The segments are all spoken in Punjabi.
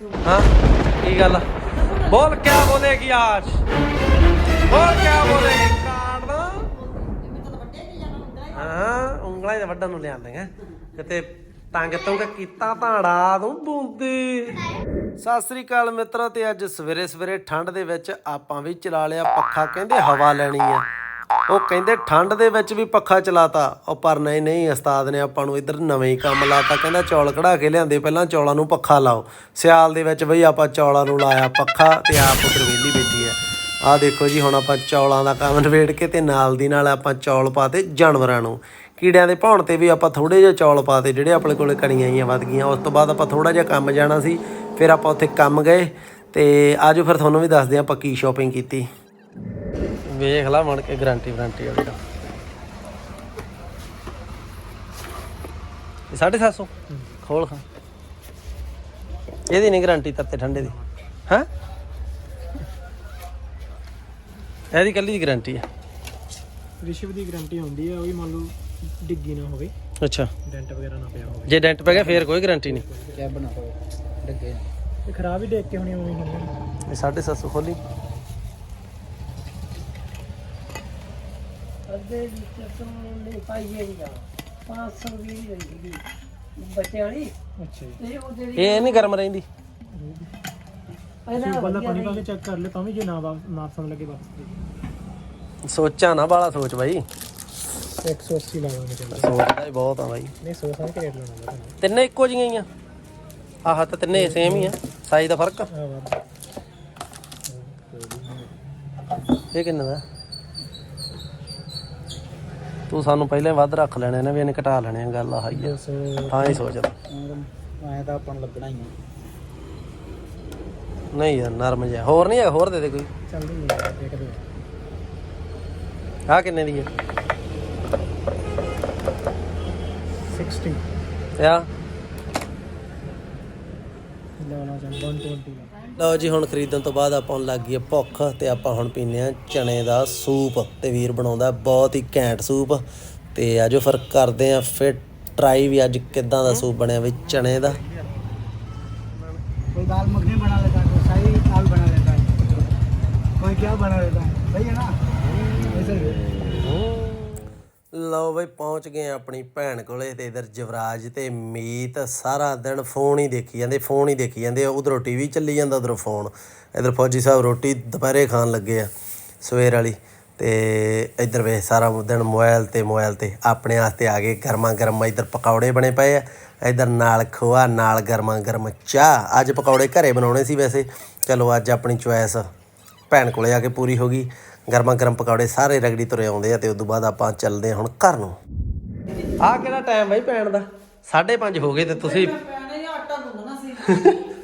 ਹਾਂ? ਕੀ ਗੱਲ? ਬੋਲ, ਕਿਆ ਬੋਲੇਗੀ ਆਜ? ਬੋਲ, ਕਿਆ ਬੋਲੇਗੀ? ਕਾਰਡ ਹਾਂ, ਉਂਗਲਾਂ ਤਾਂ ਵੱਡਾ ਨੂੰ ਲਿਆਂਦੇ ਹੈ ਤੰਗ ਤੁੰਗ ਕੀਤਾ ਧਾੜਾ, ਤੂੰ ਬੂੰਦੀ। ਸਤਿ ਸ੍ਰੀ ਅਕਾਲ ਮਿੱਤਰੋ, ਤੇ ਅੱਜ ਸਵੇਰੇ ਸਵੇਰੇ ਠੰਡ ਦੇ ਵਿੱਚ ਆਪਾਂ ਵੀ ਚਲਾ ਲਿਆ ਪੱਖਾ, ਕਹਿੰਦੇ ਹਵਾ ਲੈਣੀ ਆ। ਉਹ ਕਹਿੰਦੇ ਠੰਡ ਦੇ ਵਿੱਚ ਵੀ ਪੱਖਾ ਚਲਾਤਾ। ਉਹ ਪਰ ਨਹੀਂ ਨਹੀਂ, ਉਸਤਾਦ ਨੇ ਆਪਾਂ ਨੂੰ ਇੱਧਰ ਨਵੇਂ ਹੀ ਕੰਮ ਲਾਤਾ। ਕਹਿੰਦਾ ਚੌਲ ਕਢਾ ਕੇ ਲਿਆਂਦੇ, ਪਹਿਲਾਂ ਚੌਲਾਂ ਨੂੰ ਪੱਖਾ ਲਾਓ। ਸਿਆਲ ਦੇ ਵਿੱਚ ਬਈ ਆਪਾਂ ਚੌਲਾਂ ਨੂੰ ਲਾਇਆ ਪੱਖਾ ਤੇ ਆਪ ਉਧਰ ਵਿਹਲੀ ਬੈਠੀ ਆ ਆਹ ਦੇਖੋ ਜੀ, ਹੁਣ ਆਪਾਂ ਚੌਲਾਂ ਦਾ ਕੰਮ ਨਵੇੜ ਕੇ ਤੇ ਨਾਲ ਦੀ ਨਾਲ ਆਪਾਂ ਚੌਲ ਪਾਤੇ ਜਾਨਵਰਾਂ ਨੂੰ। ਕੀੜਿਆਂ ਦੇ ਭੌਣ ਤੇ ਵੀ ਆਪਾਂ ਥੋੜੇ ਜਿਹੇ ਚੌਲ ਪਾਤੇ, ਜਿਹੜੇ ਆਪਣੇ ਕੋਲੇ ਕਣੀਆਂ ਆਈਆਂ ਵੱਧ ਗਈਆਂ। ਉਸ ਤੋਂ ਬਾਅਦ ਆਪਾਂ ਥੋੜਾ ਜਿਹਾ ਕੰਮ ਜਾਣਾ ਸੀ, ਫਿਰ ਆਪਾਂ ਉੱਥੇ ਕੰਮ ਗਏ ਤੇ ਆਜੋ ਫਿਰ ਤੁਹਾਨੂੰ ਵੀ ਦੱਸਦੇ ਹਾਂ ਆਪਾਂ ਕੀ ਸ਼ਾਪਿੰਗ ਕੀਤੀ। ਵੇਖ ਲਾ ਮਣ ਕੇ ਗਾਰੰਟੀ ਵਾਰੰਟੀ ਵਾਲੀ ਦਾ। ਇਹ 750 ਖੋਲ ਖਾ ਇਹਦੀ ਨਹੀਂ ਗਾਰੰਟੀ ਤੱਤੇ ਠੰਡੇ ਦੀ। ਹਾਂ? ਇਹਦੀ ਕੱਲੀ ਦੀ ਗਾਰੰਟੀ ਹੈ ਰਿਸ਼ਵ ਦੀ ਗਾਰੰਟੀ ਹੁੰਦੀ ਹੈ ਉਹ ਵੀ ਮੰਨ ਲਓ ਡਿੱਗੀ ਨਾ ਹੋਵੇ। ਅੱਛਾ। ਡੈਂਟ ਵਗੈਰਾ ਨਾ ਪਿਆ ਹੋਵੇ। ਜੇ ਡੈਂਟ ਪੈ ਗਿਆ ਫੇਰ ਕੋਈ ਗਾਰੰਟੀ ਨਹੀਂ। ਕਿਆ ਬਣਾ ਹੋਵੇ ਡਿੱਗੇ। ਤੇ ਖਰਾਬ ਹੀ ਦੇਖ ਕੇ ਹੋਣੀ ਉਵੇਂ ਹੀ ਹੋਣੀ ਇਹ 750 ਖੋਲੀ। ਅੱਧੇ ਵਿੱਚ ਤੋਂ ਨਹੀਂ ਪਾਈਏ ਨਹੀਂ 500 ਵੀ ਨਹੀਂ ਰਹਿੰਦੀ ਬੱਚੇ ਵਾਲੀ। ਅੱਛਾ ਜੀ। ਤੇ ਉਹ ਜਿਹੜੀ ਇਹ ਨਹੀਂ ਗਰਮ ਰਹਿੰਦੀ। ਪਹਿਲਾਂ ਬੰਦਾ ਪਾਣੀ ਪਾ ਕੇ ਚੈੱਕ ਕਰ ਲੈ ਤਾਂ ਵੀ ਜੇ ਨਾ ਵਾ- ਨਾ ਸੁਣ ਲੱਗੇ ਵਾਪਸ ਸੋਚਾਂ ਨਾ ਬਾਲਾ ਸੋਚ ਬਾਈ। 180 ਲਾਵਾਂਗੇ ਚੱਲ। ਸੋਚਦਾ ਹੀ ਬਹੁਤ ਆ ਬਾਈ। ਨਹੀਂ ਸੋ ਸਾਂ ਕੇ ਰੇਟ ਲਾਉਣਾ ਤੁਹਾਨੂੰ ਤਿੰਨੇ ਇੱਕੋ ਜਿਹੀਆਂ ਹੀ ਆ। ਆਹ ਤਾਂ ਤਿੰਨੇ ਸੇਮ ਹੀ ਆ। ਸਾਈਜ਼ ਦਾ ਫ਼ਰਕ। ਆ। ਆ ਵਾ ਇਹ ਕਿੰਨੇ ਦਾ? ਤੂੰ ਸਾਨੂੰ ਪਹਿਲਾਂ ਹੀ ਵੱਧ ਰੱਖ ਲੈਣੇ ਨੇ ਵੀ ਇਹਨੇ ਘਟਾ ਲੈਣੇ ਆ ਗੱਲ ਆਹ ਹੀ ਆ ਤਾਂ ਹੀ ਸੋਚਦਾ ਆਇਆ ਤਾਂ ਆਪਾਂ ਨੂੰ ਲੱਗਣਾ ਹੀ ਆ। ਨਹੀਂ ਯਾਰ ਨਰਮ ਜਿਹਾ। ਹੋਰ ਨਹੀਂ ਹੋਰ ਦੇ ਦੇ ਕੋਈ। ਚੱਲਦੀ ਹੈ ਆਹ ਕਿੰਨੇ ਦੀ ਹੈ 60 ਆ ਲਾਉਣਾ ਚਾਹੁੰਦਾ 120 ਲਓ ਜੀ ਹੁਣ ਖਰੀਦਣ ਤੋਂ ਬਾਅਦ ਆਪਾਂ ਨੂੰ ਲੱਗ ਗਈ ਹੈ ਭੁੱਖ ਤੇ ਆਪਾਂ ਹੁਣ ਪੀਨੇ ਆ ਚਨੇ ਦਾ ਸੂਪ ਤੇ ਵੀਰ ਬਣਾਉਂਦਾ ਬਹੁਤ ਹੀ ਘੈਂਟ ਸੂਪ ਤੇ ਆਜੋ ਫਿਰ ਕਰਦੇ ਆ ਫਿਰ ਟਰਾਈ ਵੀ ਅੱਜ ਕਿੱਦਾਂ ਦਾ ਸੂਪ ਬਣਿਆ ਵੀ ਚਨੇ ਦਾ कोई दाल मखनी बना लेता है कोई शाही दाल बना लेता है कोई क्या बना लेता है सही है ना ऐसे ही ਲਓ ਬਈ ਪਹੁੰਚ ਗਏ ਆਪਣੀ ਭੈਣ ਕੋਲੇ ਤੇ ਇਧਰ ਜਵਰਾਜ ਤੇ ਮੀਤ, ਸਾਰਾ ਦਿਨ ਫੋਨ ਹੀ ਦੇਖੀ ਜਾਂਦੇ ਫੋਨ ਹੀ ਦੇਖੀ ਜਾਂਦੇ ਉਧਰੋਂ ਟੀਵੀ ਚੱਲੀ ਜਾਂਦਾ, ਉਧਰੋਂ ਫੋਨ ਇਧਰ ਫੌਜੀ ਸਾਹਿਬ ਰੋਟੀ ਦੁਪਹਿਰੇ ਖਾਣ ਲੱਗੇ ਆ, ਸਵੇਰ ਵਾਲੀ। ਤੇ ਇਧਰ ਵੇ ਸਾਰਾ ਦਿਨ ਮੋਬਾਈਲ ਤੇ ਮੋਬਾਈਲ ਤੇ ਆਪਣੇ ਵਾਸਤੇ ਆ ਗਏ। ਗਰਮਾ ਗਰਮ ਇਧਰ ਪਕੌੜੇ ਬਣੇ ਪਏ ਆ। ਇਧਰ ਨਾਲ ਖੋਆ, ਨਾਲ ਗਰਮਾ ਗਰਮ ਚਾਹ। ਅੱਜ ਪਕੌੜੇ ਘਰੇ ਬਣਾਉਣੇ ਸੀ ਵੈਸੇ। ਚਲੋ ਅੱਜ ਆਪਣੀ ਚੁਆਇਸ ਭੈਣ ਕੋਲੇ ਆ ਕੇ ਪੂਰੀ ਹੋ ਗਈ। ਗਰਮਾ ਗਰਮ ਪਕੌੜੇ ਸਾਰੇ ਰਗੜੀ ਤੁਰੇ ਆਉਂਦੇ ਆ ਤੇ ਉਸ ਤੋਂ ਬਾਅਦ ਆਪਾਂ ਚੱਲਦੇ ਹਾਂ ਹੁਣ ਘਰ ਨੂੰ। ਆਹ ਕਿਹੜਾ ਟਾਈਮ ਬਈ ਭੈਣ ਦਾ? 5:30 ਹੋ ਗਏ ਤੇ ਤੁਸੀਂ ਪੈਣੇ ਜਾਂ ਆਟਾ ਗੁੰਨਣਾ ਸੀ।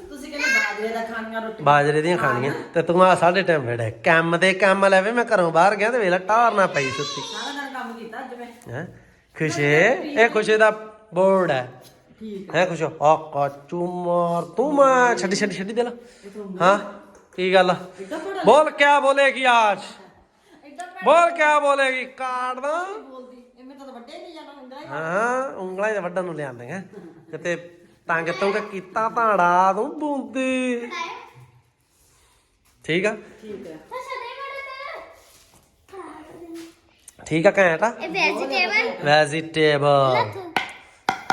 ਤੁਸੀਂ ਕਹਿੰਦੇ ਬਾਜਰੇ ਦਾ ਖਾਣੀਆਂ ਰੋਟੀ ਬਾਜਰੇ ਦੀਆਂ ਖਾਣੀਆਂ। ਤੇ ਤੂੰ ਆ 5:30 ਫੇੜੇ ਕੰਮ ਦੇ ਕੰਮ ਲੈਵੇ ਮੈਂ ਘਰੋਂ ਬਾਹਰ ਗਿਆ ਤੇ ਵੇਲਾ ਟਾਰ ਨਾ ਪਈ ਸੁੱਤੀ। ਸਾਰਾ ਦਿਨ ਕੰਮ ਕੀਤਾ ਅੱਜ ਮੈਂ। ਹੈ? ਖੁਸ਼ੇ ਇਹ ਖੁਸ਼ੇ ਦਾ ਬੋਰਡ ਹੈ। ਹੈ। ਖੁਸ਼ੋ? ਆ ਕਾਚੂ ਮਾਰ ਤੂੰ ਮੈਂ ਛੱਡੀ ਛੱਡੀ ਛੱਡੀ ਦੇ ਲਾ। ਹਾਂ ਕੀ ਗੱਲ ਬੋਲ ਕਿਆ ਬੋਲੇਗੀ ਅੱਜ ਬੋਲ ਕਿਆ ਬੋਲੇਗੀ? ਕਾੜ ਦਾ। ਬੋਲਦੀ। ਤਾਂ ਵੱਡੇ ਨਹੀਂ ਜਾਣਾ ਹੁੰਦਾ ਹਾਂ ਉਂਗਲਾਂ ਹੀ ਤਾਂ ਵੱਡਣ ਨੂੰ ਲਿਆਂਦੀਆਂ। ਕਿਤੇ ਤੰਗ ਤੁੰਗ ਕੀਤਾ ਧਾੜਾ ਤੂੰ ਬੂੰਦੀ। ਠੀਕ ਆ? ਠੀਕ ਆ। ਘੈਂਟ ਇਹ ਵੈਜੀਟੇਬਲ ਵੈਜੀਟੇਬਲ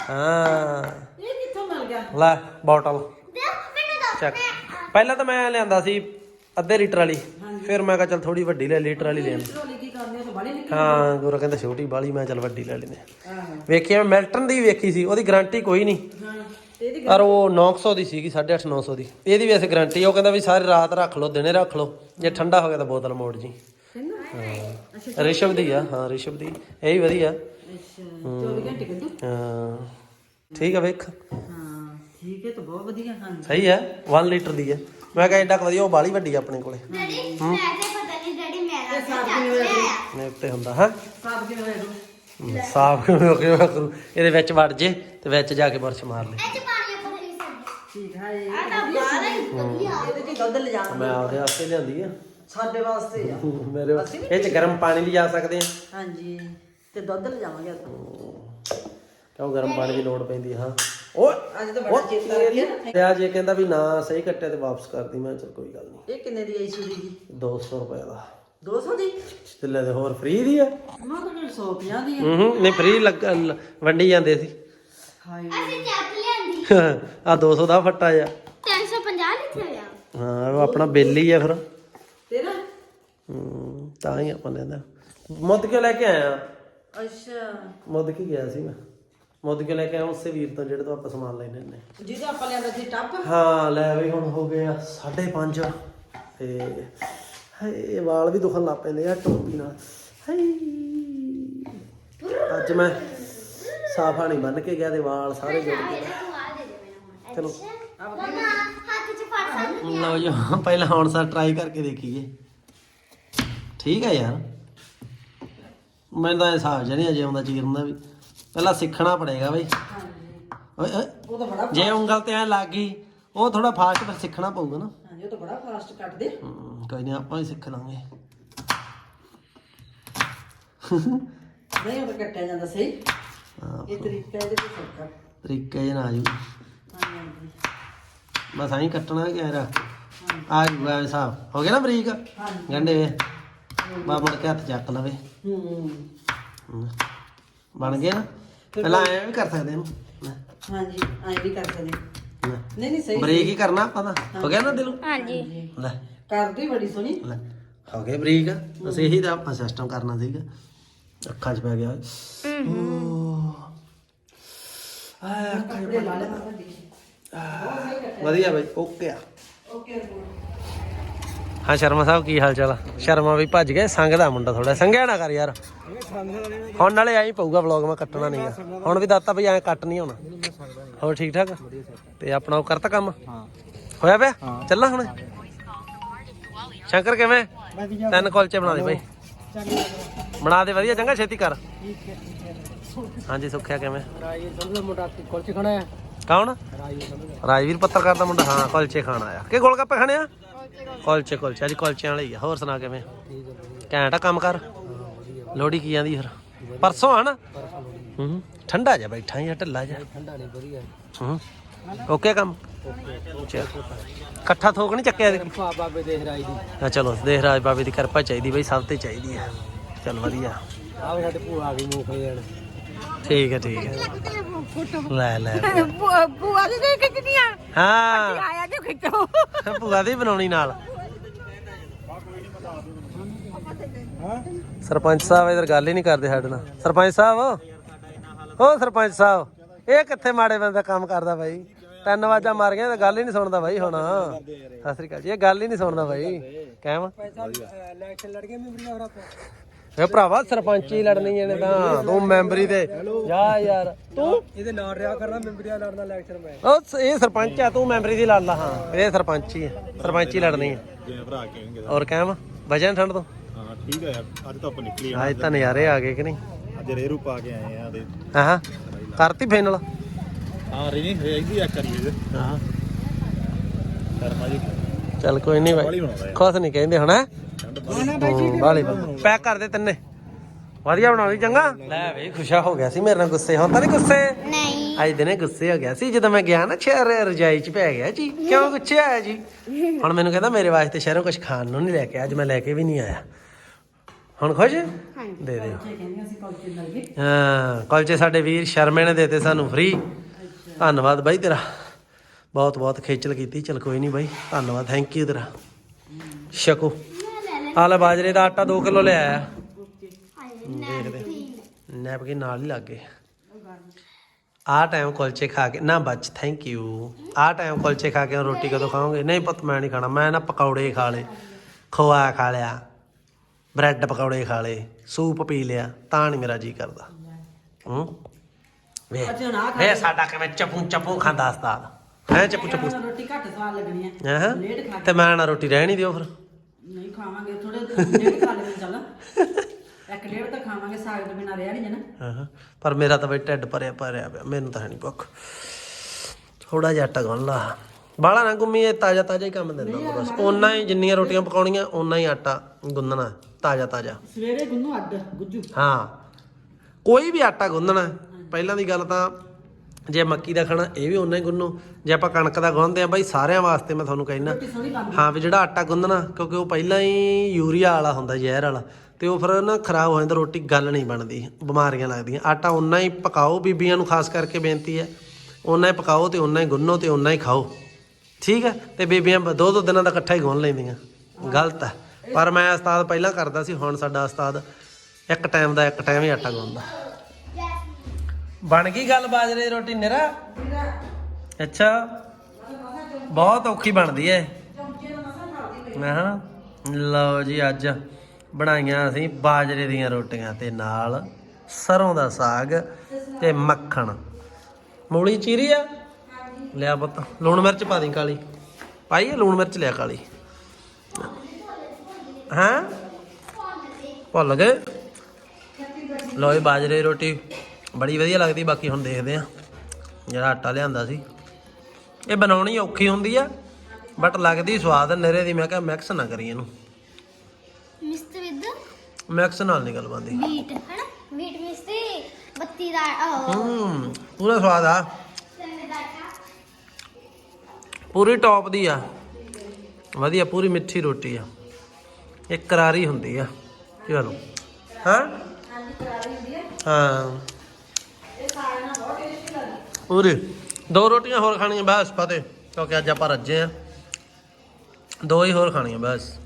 ਹਾਂ। ਇਹ ਕਿੱਥੋਂ ਲੈ ਬੋਟਲ ਮੈਨੂੰ ਦੋ। ਪਹਿਲਾਂ ਤਾਂ ਮੈਂ ਲਿਆਂਦਾ ਸੀ ਅੱਧੇ ਲੀਟਰ ਵਾਲੀ। ਫਿਰ ਮੈਂ ਕਿਹਾ ਚੱਲ ਥੋੜੀ ਵੱਡੀ ਲੈ ਲੀਟਰ ਵਾਲੀ ਲੈਣ ਢੋਲੀ ਕੀ ਕਰਨੀ ਉਹ ਬੜੀ ਨਿੱਕੀ ਹਾਂ ਗੁਰੂ ਕਹਿੰਦਾ ਛੋਟੀ ਬਾਲੀ ਮੈਂ ਚੱਲ ਵੱਡੀ ਲੈ ਲੈਨੇ ਵੇਖਿਆ ਮੈਂ ਮਿਲਟਨ ਦੀ ਵੀ ਵੇਖੀ ਸੀ ਉਹਦੀ ਗਾਰੰਟੀ ਕੋਈ ਨਹੀਂ। ਹਾਂ ਤੇ ਇਹਦੀ ਪਰ ਉਹ 900 ਦੀ ਸੀਗੀ 850 900 ਦੀ। ਇਹਦੀ ਵੀ ਐਸੇ ਗਾਰੰਟੀ ਉਹ ਕਹਿੰਦਾ ਵੀ ਸਾਰੀ ਰਾਤ ਰੱਖ ਲਓ ਦਿਨੇ ਰੱਖ ਲਓ। ਜੇ ਠੰਡਾ ਹੋ ਗਿਆ ਤਾਂ ਬੋਤਲ ਮੋੜ ਜੀ। ਕਹਿੰਦਾ ਰਿਸ਼ਵ ਦੀ ਆ ਹਾਂ ਰਿਸ਼ਵ ਦੀ। ਇਹ ਵੀ ਵਧੀਆ। ਅੱਛਾ 24 ਘੰਟੇ ਕੱਢੂ? ਹਾਂ। ਠੀਕ ਆ ਵੇਖ। ਹਾਂ ਠੀਕ ਹੈ ਤਾਂ ਬਹੁਤ ਵਧੀਆ ਹਾਂ ਸਹੀ ਹੈ 1 ਲੀਟਰ ਦੀ ਹੈ। ਮੈਂ ਕਿਹਾ ਐਡਾ ਵਧੀਆ ਉਹ ਬਾਲੀ ਵੱਡੀ ਆ ਆਪਣੇ ਕੋਲੇ। ਮੈਂ ਤੇ ਪਤਾ ਨਹੀਂ ਡੈਡੀ ਮੇਰਾ ਤੇ ਚੱਕ ਨੇ ਉੱਤੇ ਹੁੰਦਾ ਹਾਂ? ਸਾਬ ਕਿਵੇਂ ਹੋਇਆ ਸਾਫ਼ ਕਿਵੇਂ ਕਰੂ ਇਹਦੇ ਵਿੱਚ ਵੜ ਜੇ ਤੇ ਵਿੱਚ ਜਾ ਕੇ ਬੁਰਸ਼ ਮਾਰ ਲੈ। ਲਿਜਾ ਮੈਂ ਆਪਦੇ ਵਾਸਤੇ ਲਿਆਂਦੀ ਆ। ਸਾਡੇ ਵਾਸਤੇ ਆ। ਮੇਰੇ ਇਹ ਚ ਗਰਮ ਪਾਣੀ ਲਈ ਜਾ ਸਕਦੇ ਆ। ਹਾਂਜੀ ਤੇ ਦੁੱਧ ਲਿਜਾਵਾਂਗੇ ਆਪਾਂ। ਕਿਉਂ ਗਰਮ ਪਾਣੀ ਦੀ ਲੋੜ ਪੈਂਦੀ ਹਾਂ? ਓਏ ਅੱਜ ਤਾਂ ਬੜਾ ਚੇਤਾ ਆ ਗਿਆ ਨਾ ਤੇ ਅੱਜ ਇਹ ਕਹਿੰਦਾ ਵੀ ਨਾ ਸਹੀ ਕੱਟਿਆ ਤੇ ਵਾਪਸ ਕਰਦੀ ਮੈਂ ਚਲ ਕੋਈ ਗੱਲ ਨਹੀਂ। ਇਹ ਕਿੰਨੇ ਦੀ ਆਈ ਸੂਰੀ ਦੀ 200 ਰੁਪਏ ਦਾ। 200 ਦੀ? ਤੇ ਲੈ ਦੇ ਹੋਰ ਫ੍ਰੀ ਦੀ ਆ? ਮੈਂ ਤਾਂ 150 ਦੀ ਹੂੰ ਹੂੰ ਨਹੀਂ ਫ੍ਰੀ ਲੱਗ ਵੰਡੀ ਜਾਂਦੇ ਸੀ। ਹਾਏ। ਅਸੀਂ ਚੱਕ ਲਿਆਂਦੀ। ਆ 200 ਦਾ ਫੱਟਾ ਜਾ 350 ਲਿਖਿਆ ਆ। ਹਾਂ ਉਹ ਆਪਣਾ ਬਿੱਲ ਹੀ ਆ ਫਿਰ। ਤੇਰਾ? ਹੂੰ ਤਾਂ ਹੀ ਆਪਾਂ ਲੈਂਦਾ ਮੁੱਦ ਕੇ ਲੈ ਕੇ ਆਇਆ? ਅੱਛਾ। ਮੁੱਦ ਕੇ ਗਿਆ ਸੀ ਮੈਂ? ਮੁੱਦ ਕੇ ਲੈ ਕੇ ਆਇਆ ਉਸੇ ਵੀਰ ਤੋਂ ਜਿਹੜੇ ਤੋਂ ਆਪਾਂ ਸਮਾਨ ਲੈਣੇ ਨੇ ਜਿਹਦਾ ਆਪਾਂ ਲਿਆਂਦਾ ਸੀ ਟੱਪ ਹਾਂ ਲੈ ਵੀ ਹੁਣ ਹੋ ਗਏ ਆ 5:30 ਤੇ ਹਾਏ ਵਾਲ ਵੀ ਦੁਖਣ ਲੱਗ ਪੈਂਦੇ ਆ ਟੋਪੀ ਨਾਲ। ਹਾਏ ਅੱਜ ਮੈਂ ਸਾਫਾ ਨਹੀਂ ਬੰਨ ਕੇ ਗਿਆ ਤੇ ਵਾਲ ਸਾਰੇ ਜੁੜ ਗਏ। ਚਲੋ। ਲਓ ਜੀ ਪਹਿਲਾਂ ਹੁਣ ਸਾ ਟਰਾਈ ਕਰਕੇ ਦੇਖੀਏ। ਠੀਕ ਹੈ ਯਾਰ। ਮੈਨੂੰ ਤਾਂ ਹਿਸਾਬ ਜਿਹਾ ਨਹੀਂ ਅਜੇ ਆਉਂਦਾ ਚੀਰਨ ਦਾ ਵੀ। ਪਹਿਲਾਂ ਸਿੱਖਣਾ ਪੜੇਗਾ ਬਈ। ਓਏ ਓਏ ਉਹ ਤਾਂ ਬੜਾ ਜੇ ਉਂਗਲ ਤੇ ਐ ਲੱਗ ਗਈ ਉਹ ਥੋੜਾ ਫਾਸਟ ਫਿਰ ਸਿੱਖਣਾ ਪਊਗਾ ਨਾ। ਹਾਂਜੀ ਉਹ ਤਾਂ ਬੜਾ ਫਾਸਟ ਕੱਟਦੇ ਹਮ, ਕੋਈ ਨਹੀਂ ਆਪਾਂ ਹੀ ਸਿੱਖ ਲਾਂਗੇ। ਨਹੀਂ ਉਹ ਤਾਂ ਕੱਟਿਆ ਜਾਂਦਾ ਸਹੀ। ਹਾਂ, ਇਹ ਤਰੀਕਾ ਇਹਦੇ ਤੇ ਸੌਖਾ ਤਰੀਕੇ ਜਨਾ ਆ ਜੂ। ਹਾਂਜੀ ਹਾਂਜੀ। ਬਸ ਐਂ ਕੱਟਣਾ ਕਿ ਐ ਰੱਖ ਆ ਜੂਗਾ ਐਂ ਹੋ ਗਿਆ ਨਾ ਬਰੀਕ? ਹਾਂਜੀ। ਗੰਡੇ ਵੇ ਬਾ ਮੁੜ ਕੇ ਹੱਥ ਚੱਕ ਲਵੇ। ਹੂੰ। ਹਮ, ਬਣ ਗਿਆ? ਨਾ ਪਹਿਲਾਂ ਐਂ ਵੀ ਕਰ ਸਕਦੇ ਇਹਨੂੰ ਹਾਂਜੀ ਐਂ ਵੀ ਕਰ ਸਕਦੇ। ਨਹੀਂ ਨਹੀਂ ਸਹੀ ਬਰੀਕ ਹੀ ਕਰਨਾ ਆਪਾਂ ਤਾਂ। ਹੋ। ਗਿਆ ਨਾ ਦਿਲੋਂ? ਹਾਂਜੀ। ਲੈ। ਕਰਦੀ ਬੜੀ ਸੋਹਣੀ। ਲੈ। ਹੋ ਗਿਆ ਬਰੀਕ। ਬਸ ਇਹੀ ਤਾਂ ਆਪਾਂ ਸਿਸਟਮ ਕਰਨਾ ਸੀਗਾ। ਅੱਖਾਂ 'ਚ ਪੈ ਗਿਆ। ਆਹ, ਅੱਖਾਂ 'ਚ ਵਧੀਆ ਬਾਈ। ਓਕੇ ਆ। ਓਕੇ ਹਾਂ ਸ਼ਰਮਾ ਸਾਹਿਬ ਕੀ ਹਾਲ ਚਾਲ ਆ? ਸ਼ਰਮਾ ਵੀ ਭੱਜ ਗਏ ਸੰਗ ਦਾ ਮੁੰਡਾ ਥੋੜਾ ਸੰਗਿਆ ਨਾ ਕਰ ਯਾਰ। ਹੁਣ ਨਾਲੇ ਐਂ ਪਊਗਾ ਵਲੌਗ ਮੈਂ ਕੱਟਣਾ ਨਹੀਂਗਾ ਹੁਣ ਵੀ ਦੱਸਤਾ ਬਈ ਐਂ ਕੱਟ ਨਹੀਂ ਹੋਣਾ। ਹੋਰ ਠੀਕ ਠਾਕ ਤੇ ਆਪਣਾ ਉਹ ਕਰਤਾ ਕੰਮ? ਹਾਂ। ਹੋਇਆ ਪਿਆ? ਚੱਲਾਂ ਹੁਣ? ਸ਼ੰਕਰ ਕਿਵੇਂ? ਤਿੰਨ ਕੁਲਚੇ ਬਣਾ ਦੇ ਬਾਈ। ਚੰਗਾ। ਬਣਾ ਦੇ ਵਧੀਆ ਚੰਗਾ ਛੇਤੀ ਕਰ। ਹਾਂਜੀ ਸੁੱਖਿਆ ਕਿਵੇਂ? ਕੌਣ? ਰਾਜਵੀਰ ਪੱਤਰਕਾਰ ਦਾ ਮੁੰਡਾ ਹਾਂ ਕੁਲਚੇ ਖਾਣ ਆਇਆ। ਕਿ ਗੋਲਗੱਪੇ ਖਾਣੇ ਆ? ਕੁਲਚੇ ਕੁਲਚੇ। ਅੱਜ ਕੁਲਚਿਆਂ ਵਾਲੇ ਆ। ਹੋਰ ਸੁਣਾ ਕਿਵੇਂ? ਘੈਂਟ ਆ ਕੰਮ ਕਰ? ਲੋੜੀ ਕੀ ਜਾਂਦੀ ਫਿਰ? ਪਰਸੋਂ ਆ ਨਾ? ਹੂੰ। ਠੰਡਾ ਜਾ ਬੈਠਾ ਜਾਂ ਢਿੱਲਾ ਜਾ ਠੰਡਾ ਨਹੀਂ ਵਧੀਆ ਹੂੰ। ਓਕੇ ਕੰਮ? ਚੱਲ। ਇਕੱਠਾ ਥੋਕ ਨਹੀਂ ਚੱਕਿਆ ਇਹਦੇ? ਪਾ ਬਾਬੇ ਦੇਖ ਰਾਈ ਦੀ ਆ ਚਲੋ ਦੇਖ ਰਾਜ ਬਾਬੇ ਦੀ ਕਿਰਪਾ ਚਾਹੀਦੀ ਬਈ ਸਭ ਤੇ ਚਾਹੀਦੀ ਹੈ ਚਲ ਵਧੀਆ। ਆਹ ਸਾਡੇ ਭੂਆ ਆ ਗਈ ਮੂੰਗਫਲੀ ਲੈਣ ਠੀਕ ਹੈ ਠੀਕ ਹੈ ਲੈ ਲੈ ਬੁਆ ਦੇ ਦੇ ਕਿਤਨੀਆਂ ਹਾਂ। ਆਇਆ ਜੋ ਖਿੱਚੋ ਭੂਆ ਦੀ ਬਣਾਉਣੀ ਨਾਲ। ਸਰਪੰਚ ਸਾਹਿਬ ਇਧਰ ਗੱਲ ਹੀ ਨਹੀਂ ਕਰਦੇ ਸਾਡੇ ਨਾਲ। ਸਰਪੰਚ ਸਾਹਿਬ ਓ ਸਰਪੰਚ ਸਾਹਿਬ ਇਹ ਕਿੱਥੇ ਮਾੜੇ ਬੰਦੇ ਦਾ ਕੰਮ ਕਰਦਾ ਬਾਈ? ਤਿੰਨ ਵਾਜਾਂ ਮਾਰ ਗਿਆ ਤਾਂ ਗੱਲ ਹੀ ਨਹੀਂ ਸੁਣਦਾ ਬਾਈ ਹੁਣ। ਸਤਿ ਸ੍ਰੀ ਅਕਾਲ ਜੀ ਇਹ ਗੱਲ ਹੀ ਨਹੀਂ ਸੁਣਦਾ ਬਾਈ। ਕਹਿਮ ਇਲੈਕਸ਼ਨ ਲੜ ਗਏ ਇਹ ਭਰਾਵਾ ਸਰਪੰਚੀ ਲੜਨੀ ਇਹਨੇ ਤਾਂ। ਤੂੰ ਮੈਂਬਰੀ ਤੇ ਜਾ ਯਾਰ। ਤੂੰ? ਇਹਦੇ ਨਾਲ ਰਿਆ ਕਰਨਾ ਮੈਂਬਰੀਆਂ ਲੜਨਾ ਇਲੈਕਸ਼ਨ ਮੈਂ। ਉਹ ਇਹ ਸਰਪੰਚ ਆ ਤੂੰ ਮੈਂਬਰੀ ਦੀ ਲੜ ਲਾ ਹਾਂ। ਇਹ ਸਰਪੰਚ ਹੀ ਹੈ ਸਰਪੰਚੀ ਲੜਨੀ ਹੈ ਜਿਵੇਂ ਭਰਾ ਕਹਾਂਗੇ ਔਰ ਕਹਿਮ ਵਜਨ ਠੰਡ ਤੋਂ? ਹਾਂ ਠੀਕ ਹੈ ਯਾਰ ਅੱਜ ਤਾਂ ਆਪਾਂ ਨਿਕਲੀ ਆ ਅੱਜ ਤਾਂ ਨਜ਼ਾਰੇ ਆ ਗਏ ਕਿ ਨਹੀਂ? ਅੱਜ ਰੇਰੂ ਪਾ ਕੇ ਆਏ ਆ ਤੇ ਹਾਂ ਕਰਤੀ ਫਾਈਨਲ ਹਾਂ ਰੀ ਨਹੀਂ ਹੈਗੀ ਆ ਕਰੀਏ। ਹਾਂ। ਕਰਮਾ ਜੀ। ਚੱਲ ਕੋਈ ਨਹੀਂ ਬਾਈ। ਖੁਸ਼ ਨਹੀਂ ਕਹਿੰਦੇ ਹੁਣ ਵਾਲੀ ਪੈਕ ਕਰ ਦੇ ਤਿੰਨੇ। ਵਧੀਆ ਬਣਾ ਲਈ ਚੰਗਾ? ਲੈ ਬਈ ਖੁਸ਼ਾ ਹੋ ਗਿਆ ਸੀ ਮੇਰੇ ਨਾਲ ਗੁੱਸੇ। ਤਾਂ ਨਹੀਂ ਗੁੱਸੇ? ਨਹੀਂ। ਅੱਜ ਦਿਨੇ ਗੁੱਸੇ ਹੋ ਗਿਆ ਸੀ ਜਦੋਂ ਮੈਂ ਗਿਆ ਨਾ ਸ਼ਹਿਰ ਰਜਾਈ ਚ ਪੈ ਗਿਆ ਜੀ। ਕਿਉਂ ਗੁੱਸੇ ਆਇਆ ਜੀ? ਹੁਣ ਮੈਨੂੰ ਕਹਿੰਦਾ ਮੇਰੇ ਵਾਸਤੇ ਸ਼ਹਿਰੋਂ ਕੁਝ ਖਾਣ ਨੂੰ ਨਹੀਂ ਲੈ ਕੇ ਅੱਜ ਮੈਂ ਲੈ ਕੇ ਵੀ ਨਹੀਂ ਆਇਆ। ਹੁਣ ਖੁਸ਼? ਦੇ ਦਿਓ। ਹਾਂ ਕੁਲਚੇ ਸਾਡੇ ਵੀਰ ਸ਼ਰਮੇ ਨੇ ਦੇਤੇ ਸਾਨੂੰ ਫ੍ਰੀ ਧੰਨਵਾਦ ਬਾਈ ਤੇਰਾ। ਬਹੁਤ ਬਹੁਤ ਖੇਚਲ ਕੀਤੀ। ਚਲ ਕੋਈ ਨਹੀਂ ਬਾਈ ਧੰਨਵਾਦ ਥੈਂਕ ਯੂ ਤੇਰਾ। ਸ਼ਕੋ ਆ ਲੈ ਬਾਜਰੇ ਦਾ ਆਟਾ 2 ਕਿਲੋ ਲਿਆਇਆ ਦੇਖਦੇ ਨੈਪਕਿਨ ਨਾਲ ਹੀ ਲੱਗ ਗਏ। ਆ ਟਾਈਮ ਕੁਲਚੇ ਖਾ ਕੇ ਨਾ ਬੱਚ ਥੈਂਕ ਯੂ ਆ ਟਾਈਮ ਕੁਲਚੇ ਖਾ ਕੇ ਰੋਟੀ ਕਦੋਂ ਖਾਓਗੇ? ਨਹੀਂ ਪੁੱਤ ਮੈਂ ਨਹੀਂ ਖਾਣਾ ਮੈਂ ਨਾ ਪਕੌੜੇ ਖਾ ਲਏ। ਖੋਆ ਖਾ ਲਿਆ ਬ੍ਰੈਡ ਪਕੌੜੇ ਖਾ ਲਏ ਸੂਪ ਪੀ ਲਿਆ ਤਾਂ ਨਹੀਂ ਮੇਰਾ ਜੀ ਕਰਦਾ। ਹੂੰ? ਵੇ ਸਾਡਾ ਕਿਵੇਂ ਚਪੂ ਚਪੂ ਖਾਂਦਾ ਉਸਤਾਦ। ਹੈ ਚਪੂ ਚਪੂ। ਰੋਟੀ ਘੱਟ ਸਵਾਦ ਲੱਗਣੀ ਹੈ। ਹਾਂ? ਲੇਟ ਖਾ ਤੇ ਮੈਂ ਨਾ ਰੋਟੀ ਰਹਿਣੀ ਦਿਓ ਫਿਰ। ਨਹੀਂ ਖਾਵਾਂਗੇ ਥੋੜੇ ਲੇਟ ਖਾ ਲੈਣੇ ਚੱਲ। ਇੱਕ ਡੇਢ ਤਾਂ ਖਾਵਾਂਗੇ ਸਾਗ ਤੋਂ ਬਿਨਾਂ ਰਹਿ ਨਹੀਂ ਜਾਣਾ। ਹਾਂ ਪਰ ਮੇਰਾ ਤਾਂ ਬਈ ਢਿੱਡ ਭਰਿਆ ਭਰਿਆ ਪਿਆ ਮੈਨੂੰ ਤਾਂ ਹੈ ਨਹੀਂ ਭੁੱਖ। ਥੋੜਾ ਜਿਹਾ ਆਟਾ ਗੁੰਨ ਲਾ। ਬਾਲਾ ਨਾ ਗੁੰਮੀ ਇਹ ਤਾਜ਼ਾ ਤਾਜ਼ਾ ਹੀ ਕੰਮ ਦਿੰਦਾ ਬਸ। ਓਨਾ ਹੀ ਜਿੰਨੀਆਂ ਰੋਟੀਆਂ ਪਕਾਉਣੀਆਂ ਓਨਾ ਹੀ ਆਟਾ ਗੁੰਨਣਾ ਤਾਜ਼ਾ ਤਾਜ਼ਾ। ਸਵੇਰੇ ਗੁੰਨੂ ਅੱਡ ਗੁੱਜੂ। ਹਾਂ। ਕੋਈ ਵੀ ਆਟਾ ਗੁੰਨਣਾ ਪਹਿਲਾਂ ਦੀ ਗੱਲ ਤਾਂ ਜੇ ਮੱਕੀ ਦਾ ਖਾਣਾ ਇਹ ਵੀ ਉਨਾ ਹੀ ਗੁੰਨੋ। ਜੇ ਆਪਾਂ ਕਣਕ ਦਾ ਗੁੰਨਦੇ ਆ ਬਾਈ ਸਾਰਿਆਂ ਵਾਸਤੇ ਮੈਂ ਤੁਹਾਨੂੰ ਕਹਿਣਾ ਹਾਂ ਵੀ ਜਿਹੜਾ ਆਟਾ ਗੁੰਨਣਾ ਕਿਉਂਕਿ ਉਹ ਪਹਿਲਾਂ ਹੀ ਯੂਰੀਆ ਵਾਲਾ ਹੁੰਦਾ ਜ਼ਹਿਰ ਵਾਲਾ। ਤੇ ਉਹ ਫਿਰ ਨਾ ਖਰਾਬ ਹੋ ਜਾਂਦਾ ਰੋਟੀ ਗੱਲ ਨਹੀਂ ਬਣਦੀ ਬਿਮਾਰੀਆਂ ਲੱਗਦੀਆਂ। ਆਟਾ ਉਨਾ ਹੀ ਪਕਾਓ ਬੀਬੀਆਂ ਨੂੰ ਖਾਸ ਕਰਕੇ ਬੇਨਤੀ ਹੈ। ਉਨਾ ਹੀ ਪਕਾਓ ਤੇ ਉਨਾ ਹੀ ਗੁੰਨੋ ਤੇ ਉਨਾ ਹੀ ਖਾਓ। ਠੀਕ ਹੈ? ਤੇ ਬੀਬੀਆਂ ਦੋ ਦੋ ਦਿਨਾਂ ਦਾ ਇਕੱਠਾ ਹੀ ਗੁੰਨ ਲੈਂਦੀਆਂ। ਗਲਤ ਹੈ। ਪਰ ਮੈਂ ਉਸਤਾਦ ਪਹਿਲਾਂ ਕਰਦਾ ਸੀ ਹੁਣ ਸਾਡਾ ਉਸਤਾਦ ਇੱਕ ਟਾਈਮ ਦਾ ਇੱਕ ਟਾਈਮ ਹੀ ਆਟਾ ਗੁੰਨਦਾ। ਬਣ ਗਈ ਗੱਲ ਬਾਜਰੇ ਦੀ ਰੋਟੀ ਨਿਰਾ? ਅੱਛਾ। ਬਹੁਤ ਔਖੀ ਬਣਦੀ ਐ। ਹਾਂ ਲਓ ਜੀ ਅੱਜ ਬਣਾਈਆਂ ਅਸੀਂ ਬਾਜਰੇ ਦੀਆਂ ਰੋਟੀਆਂ ਤੇ ਨਾਲ ਸਰੋਂ ਦਾ ਸਾਗ ਤੇ ਮੱਖਣ। ਮੂਲੀ ਚੀਰੀ ਆ? ਲਿਆ ਪੁੱਤ, ਲੂਣ ਮਿਰਚ ਪਾ ਦੀ ਕਾਲੀ। ਪਾਈਏ ਲੂਣ ਮਿਰਚ, ਲਿਆ ਕਾਲੀ। ਹਾਂ? ਭੁੱਲ ਗਏ। ਲਓ ਇਹ ਬਾਜਰੇ ਦੀ ਰੋਟੀ ਬੜੀ ਵਧੀਆ ਲੱਗਦੀ ਬਾਕੀ ਹੁਣ ਦੇਖਦੇ ਆ ਜਿਹੜਾ ਆਟਾ ਲਿਆਂਦਾ ਸੀ। ਇਹ ਬਣਾਉਣੀ ਔਖੀ ਹੁੰਦੀ ਆ ਬਟ ਲੱਗਦੀ ਸਵਾਦ ਨਰੇ ਦੀ ਮੈਂ ਕਿਹਾ ਮਿਕਸ ਨਾ ਕਰੀ ਇਹਨੂੰ। ਵਿਦ ਮਿਕਸ ਨਾਲ ਨਹੀਂ ਗੱਲ ਬੰਦੀ ਵੀਟ ਹਨਾ? ਬੱਤੀ ਦਾ ਉਹ। ਹੂੰ ਪੂਰਾ ਸਵਾਦ ਆ। ਪੂਰੀ ਟੌਪ ਦੀ ਆ। ਵਧੀਆ ਪੂਰੀ ਮਿੱਠੀ ਰੋਟੀ ਆ। ਇੱਕ ਕਰਾਰੀ ਹੁੰਦੀ ਆ। ਚਲੋ ਹਾਂ? ਹਾਂ। ਪੂਰੀ। ਦੋ ਰੋਟੀਆਂ ਹੋਰ ਖਾਣੀਆਂ, ਬਸ, ਫਤਿਹ। ਕਿਉਂਕਿ ਅੱਜ ਆਪਾਂ ਰੱਜੇ ਆ। ਦੋ ਹੀ ਹੋਰ ਖਾਣੀਆਂ, ਬਸ।